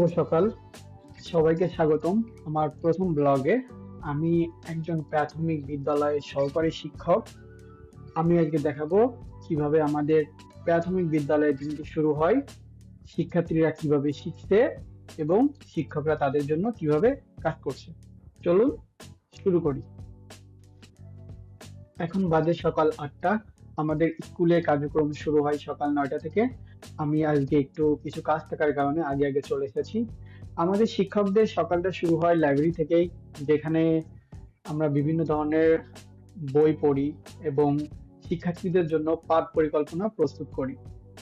শুভ সকাল। সবাইকে স্বাগতম আমার প্রথম ব্লগে। আমি একজন প্রাথমিক বিদ্যালয়ের সহকারী শিক্ষক। আমি আজকে দেখাবো কীভাবে আমাদের প্রাথমিক বিদ্যালয়ের দিনটি শুরু হয়, শিক্ষার্থীরা কীভাবে শিখছে এবং শিক্ষকরা তাদের জন্য কীভাবে কাজ করছে। চলুন শুরু করি। এখন বাজে সকাল আটটা। আমাদের স্কুলে কার্যক্রম শুরু হয় সকাল নয়টা থেকে। আমি আজকে একটু কিছু কাজ থাকার কারণে আগে আগে চলে এসেছি। আমাদের শিক্ষকদের সকালটা শুরু হয় লাইব্রেরি থেকেই, যেখানে আমরা বিভিন্ন ধরনের বই পড়ি এবং শিক্ষার্থীদের জন্য পাঠ পরিকল্পনা প্রস্তুত করি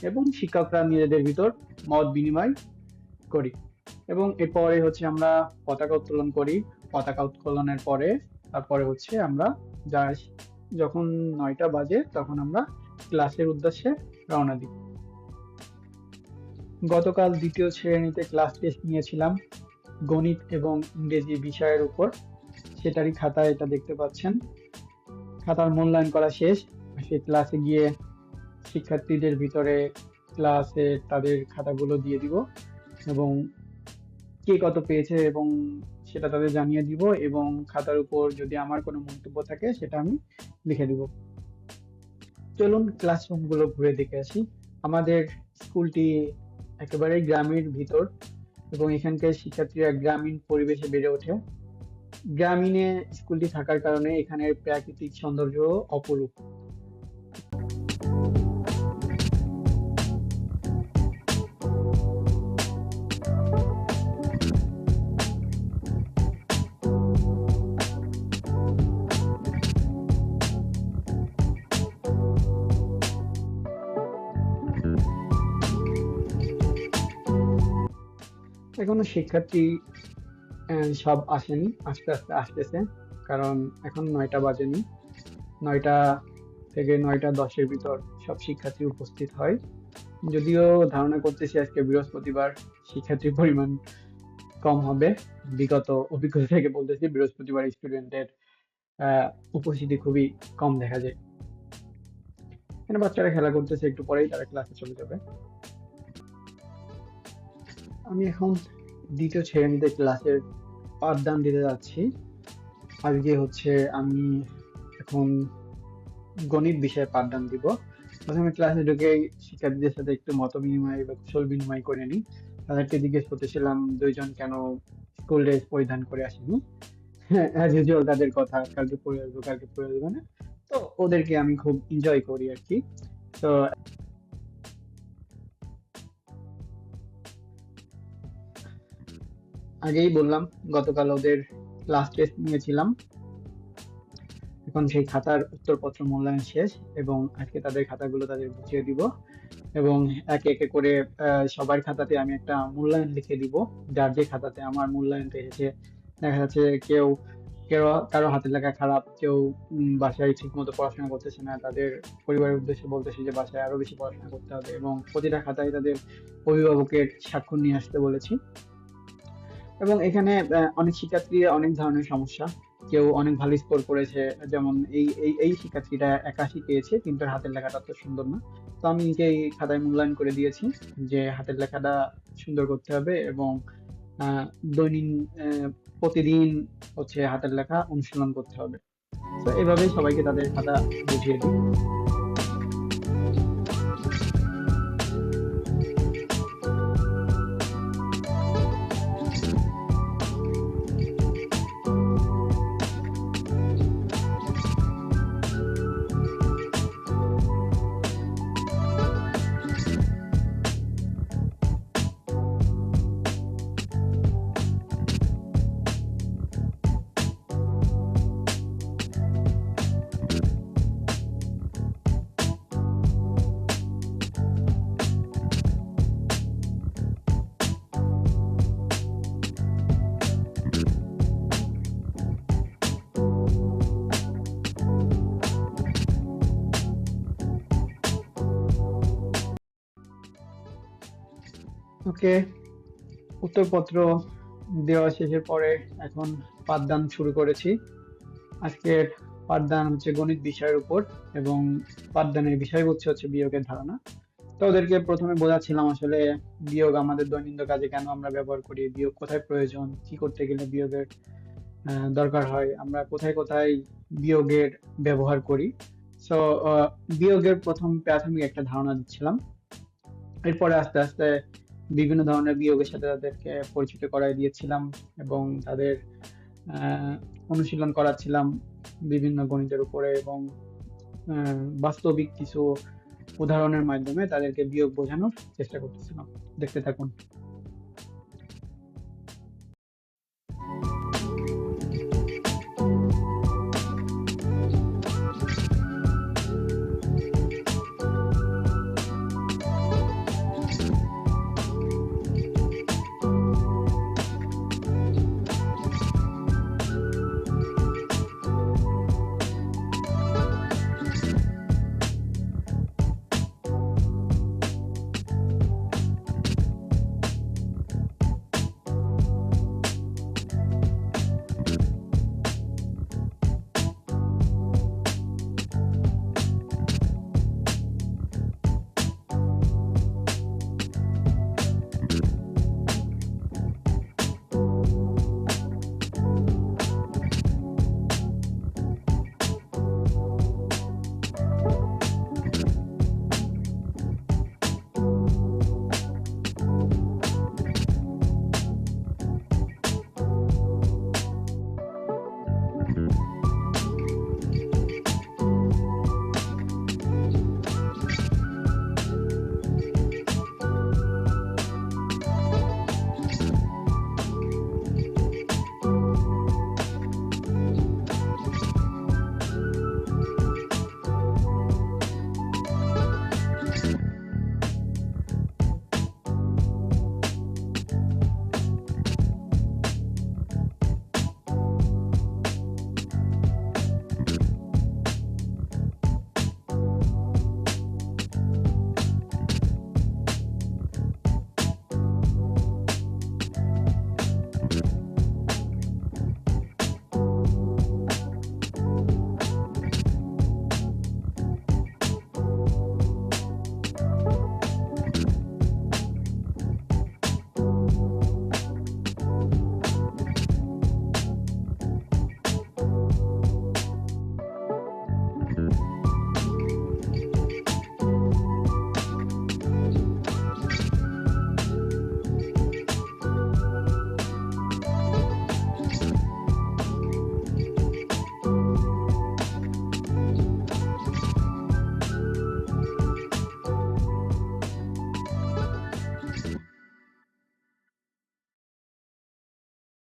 এবং শিক্ষকরা নিজেদের ভিতর মত বিনিময় করি। এবং এরপরে হচ্ছে আমরা পতাকা উত্তোলন করি। পতাকা উত্তোলনের পরে তারপরে হচ্ছে আমরা যা যখন নয়টা বাজে, তখন আমরা ক্লাসের উদ্দেশ্যে রওনা দিই। গতকাল দ্বিতীয় শ্রেণীতে ক্লাস টেস্ট নিয়েছিলাম। গণিত এবং ইংরেজি বিষয়ের উপর। সেটারই খাতায় এটা দেখতে পাচ্ছেন। খাতার মূল্যায়ন করা শেষ। সেই ক্লাসে গিয়ে শিক্ষার্থীদের ভিতরে ক্লাসে তাদের খাতাগুলো দিয়ে দিব এবং কে কত পেয়েছে এবং সেটা তাদের জানিয়ে দিব এবং খাতার উপর যদি আমার কোনো মন্তব্য থাকে সেটা আমি লিখে দিব। চলুন ক্লাসরুমগুলো ঘুরে দেখে আসি। আমাদের স্কুলটি একেবারে গ্রামের ভিতর এবং এখানকার শিক্ষার্থীরা গ্রামীণ পরিবেশে বেড়ে ওঠে। গ্রামীণে স্কুলটি থাকার কারণে এখানের প্রাকৃতিক সৌন্দর্য অপরূপ। এখনও শিক্ষার্থী সব আসেনি, আস্তে আস্তে আসতেছে, কারণ এখন নয়টা বাজেনি। নয়টা থেকে নয়টা দশের ভিতর সব শিক্ষার্থী উপস্থিত হয়। যদিও ধারণা করতেছি আজকে বৃহস্পতিবার শিক্ষার্থীর পরিমাণ কম হবে। বিগত অভিজ্ঞতা থেকে বলতেছি, বৃহস্পতিবার স্টুডেন্টের উপস্থিতি খুবই কম দেখা যায়। এখানে বাচ্চারা খেলা করতেছে, একটু পরেই তারা ক্লাসে চলে যাবে। আমি এখন দ্বিতীয় শ্রেণীতে ক্লাসের পাঠদান দিতে যাচ্ছি। আজকে হচ্ছে আমি এখন গণিত বিষয়ে পাঠদান দিব। প্রথমে ক্লাসে ঢুকে শিক্ষার্থীদের সাথে একটু মত বিনিময় বা কুশল বিনিময় করে নিই। তাদেরকে জিজ্ঞেস করতেছিলাম, দুইজন কেন স্কুল ড্রেস পরিধান করে আসেনি? অ্যাজ ইউজুয়াল তাদের কথা, কালকে পড়ে আসব, কালকে পড়ে আসব না। তো ওদেরকে আমি খুব এনজয় করি আর কি। তো আগেই বললাম, গতকাল ওদের লাস্ট টেস্ট নিয়েছিলাম। এখন সেই খাতার উত্তরপত্র মূল্যায়ন শেষ এবং আজকে তাদের খাতাগুলো তাদের বুঝিয়ে দিব এবং একে একে করে সবার খাতাতে আমি একটা মূল্যায়ন লিখে দিব। যার যে খাতাতে আমার মূল্যায়নটা এসেছে, দেখা যাচ্ছে কেউ কেউ কারও হাতের লেখা খারাপ, কেউ বাসায় ঠিক মতো পড়াশোনা করতেছে না, তাদের পরিবারের উদ্দেশ্যে বলতেছে যে বাসায় আরও বেশি পড়াশোনা করতে হবে এবং প্রতিটা খাতায় তাদের অভিভাবকের স্বাক্ষর নিয়ে আসতে বলেছি। এবং এখানে অনেক শিক্ষার্থী অনেক ধরনের সমস্যা। কেউ অনেক ভালো স্কোর করেছে, যেমন এই এই এই শিক্ষার্থীটা একাশি পেয়েছে কিন্তু হাতের লেখাটা তো সুন্দর না। তো আমি নিজেই খাতায় মূল্যায়ন করে দিয়েছি যে হাতের লেখাটা সুন্দর করতে হবে এবং দৈনিক প্রতিদিন হচ্ছে হাতের লেখা অনুশীলন করতে হবে। তো এভাবেই সবাইকে তাদের খাতা বুঝিয়ে দিই। ওকে উত্তরপত্র দেওয়া শেষের পরে এখন পাঠদান শুরু করেছি। আজকের পাঠদান হচ্ছে গণিত বিষয়ের উপর এবং পাঠদানের বিষয়বস্তু হচ্ছে বিয়োগের ধারণা। তো ওদেরকে প্রথমে বোঝাচ্ছিলাম আসলে বিয়োগ আমাদের দৈনন্দিন কাজে কেন আমরা ব্যবহার করি, বিয়োগ কোথায় প্রয়োজন, কি করতে গেলে বিয়োগের দরকার হয়, আমরা কোথায় কোথায় বিয়োগের ব্যবহার করি। সো বিয়োগের প্রথম প্রাথমিক একটা ধারণা দিচ্ছিলাম। এরপরে আস্তে আস্তে বিভিন্ন ধরনের বিয়োগের সাথে তাদেরকে পরিচিত করাই দিয়েছিলাম এবং তাদের অনুশীলন করাচ্ছিলাম বিভিন্ন গণিতের উপরে এবং বাস্তবিক কিছু উদাহরণের মাধ্যমে তাদেরকে বিয়োগ বোঝানোর চেষ্টা করতেছিলাম। দেখতে থাকুন।